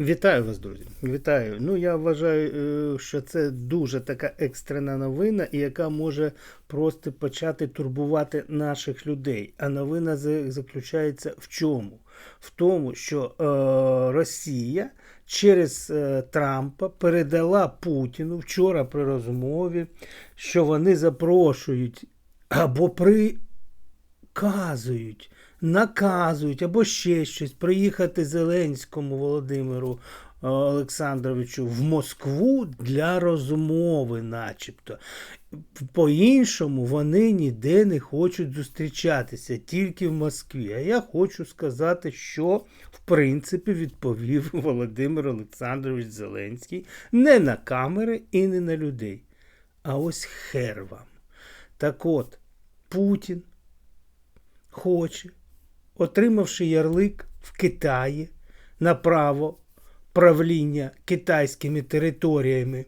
Вітаю вас, друзі. Вітаю. Ну я вважаю, е, що це дуже така екстрена новина, і яка може просто почати турбувати наших людей. А новина заключається в чому? В тому, що е, Росія через е, Трампа передала Путіну вчора при розмові, що вони запрошують або при казують, наказують або ще щось приїхати Зеленському Володимиру е, Олександровичу в Москву для розмови, начебто. По-іншому вони ніде не хочуть зустрічатися, тільки в Москві. А я хочу сказати, що в принципі відповів Володимир Олександрович Зеленський не на камери і не на людей. А ось хер вам. Так от, Путін хоче, отримавши ярлик в Китаї на право правління китайськими територіями,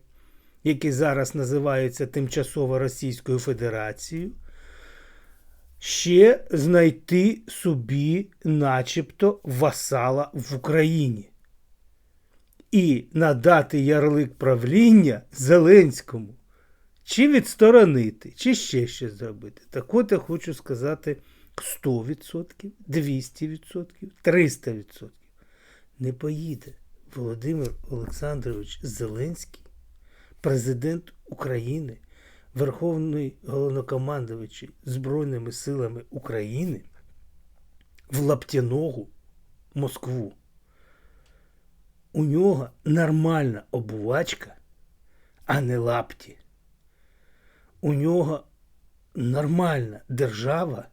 які зараз називаються Тимчасово Російською Федерацією, ще знайти собі, начебто, васала в Україні. І надати ярлик правління Зеленському. Чи відсторонити, чи ще щось зробити. Так от я хочу сказати 100%, 200%, 300%. Не поїде Володимир Олександрович Зеленський, президент України, Верховний головнокомандувач Збройними силами України в Лаптяногу Москву. У нього нормальна обувачка, а не лапті. У нього нормальна держава,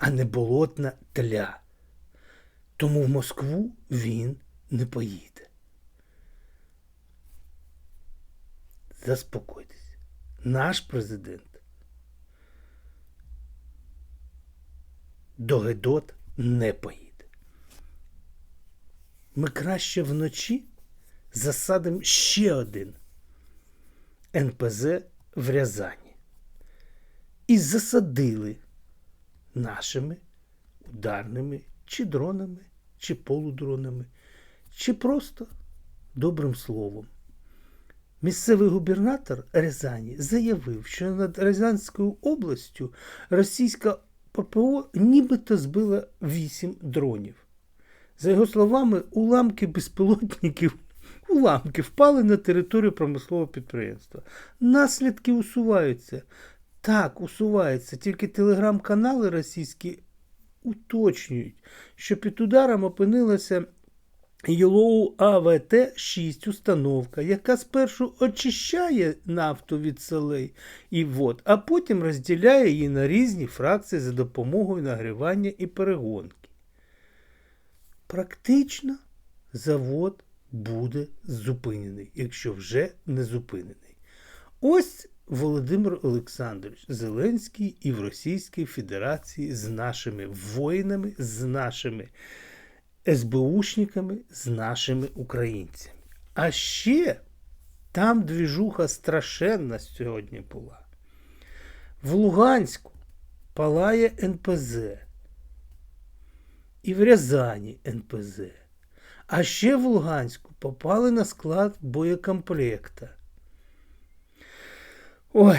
а не болотна тля. Тому в Москву він не поїде. Заспокойтесь. Наш президент до Гедот не поїде. Ми краще вночі засадимо ще один НПЗ в Рязані. І засадили нашими ударними чи дронами, чи полудронами, чи просто добрим словом. Місцевий губернатор Рязані заявив, що над Рязанською областю російська ППО нібито збила 8 дронів. За його словами, уламки безпілотників уламки впали на територію промислового підприємства. Наслідки усуваються. Так, усуваються. Тільки телеграм-канали російські уточнюють, що під ударом опинилася Yellow АВТ-6 установка, яка спершу очищає нафту від солей і вод, а потім розділяє її на різні фракції за допомогою нагрівання і перегонки. Практично завод буде зупинений, якщо вже не зупинений. Ось Володимир Олександрович Зеленський і в Російській Федерації з нашими воїнами, з нашими СБУшниками, з нашими українцями. А ще там двіжуха страшенна сьогодні була. В Луганську палає НПЗ. І в Рязані НПЗ. А ще в Луганську попали на склад боєкомплекта. Ой,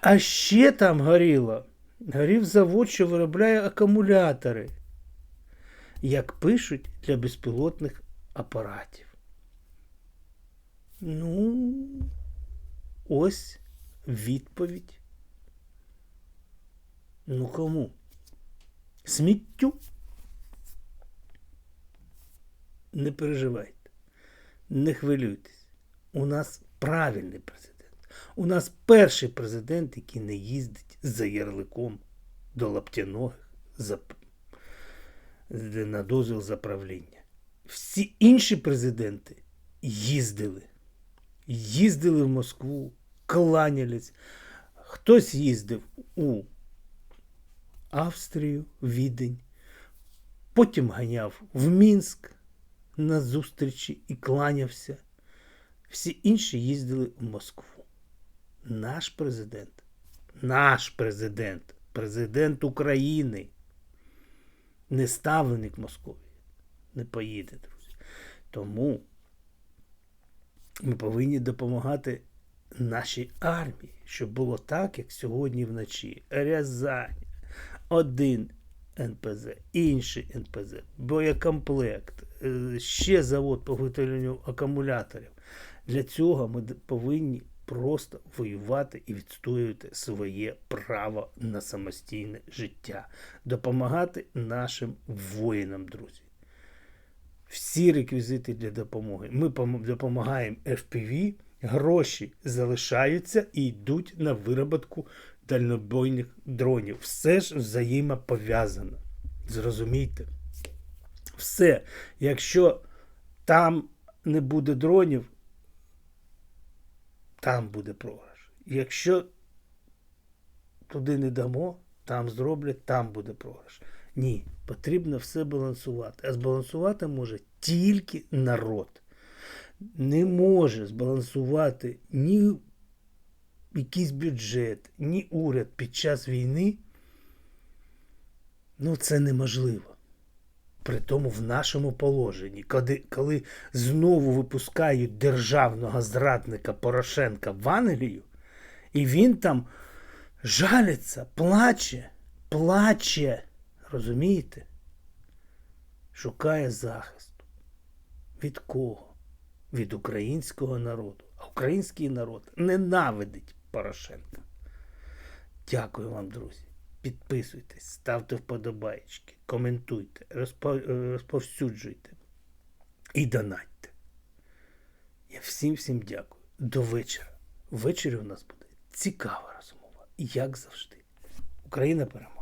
а ще там горіло. Горів завод, що виробляє акумулятори, як пишуть для безпілотних апаратів. Ну, ось відповідь. Ну кому? Сміттю? Не переживайте, не хвилюйтесь. У нас правильний президент. У нас перший президент, який не їздить за ярликом до лаптяногих за, на дозвіл за правління. Всі інші президенти їздили. Їздили в Москву, кланялись. Хтось їздив у Австрію, Відень, потім ганяв в Мінськ на зустрічі і кланявся. Всі інші їздили в Москву. Наш президент, наш президент, президент України, не ставленик Московії, не поїде, друзі. Тому Ми повинні допомагати нашій армії, щоб було так, як сьогодні вночі. Рязань, один НПЗ, інший НПЗ, боєкомплект, е, ще завод по виготовленню акумуляторів. Для цього ми повинні просто воювати і відстоювати своє право на самостійне життя, допомагати нашим воїнам, друзі. Всі реквізити для допомоги. Ми допомагаємо FPV, гроші залишаються і йдуть на вироботку дальнобойних дронів. Все ж взаємопов'язано. Зрозумійте. Все. Якщо там не буде дронів, там буде програш. Якщо туди не дамо, там зроблять, там буде програш. Ні, потрібно все балансувати. А збалансувати може тільки народ. Не може збалансувати ні якийсь бюджет, ні уряд під час війни. Ну, це неможливо. При тому в нашому положенні, коли, коли знову випускають державного зрадника Порошенка в Англію, і він там жалиться, плаче, плаче, розумієте? Шукає захисту. Від кого? Від українського народу. А український народ ненавидить Порошенка. Дякую вам, друзі. Підписуйтесь, ставте вподобайки, коментуйте, е, розповсюджуйте і донатьте. Я всім всім дякую. До вечора. Ввечері у нас буде цікава розмова, як завжди. Україна переможе.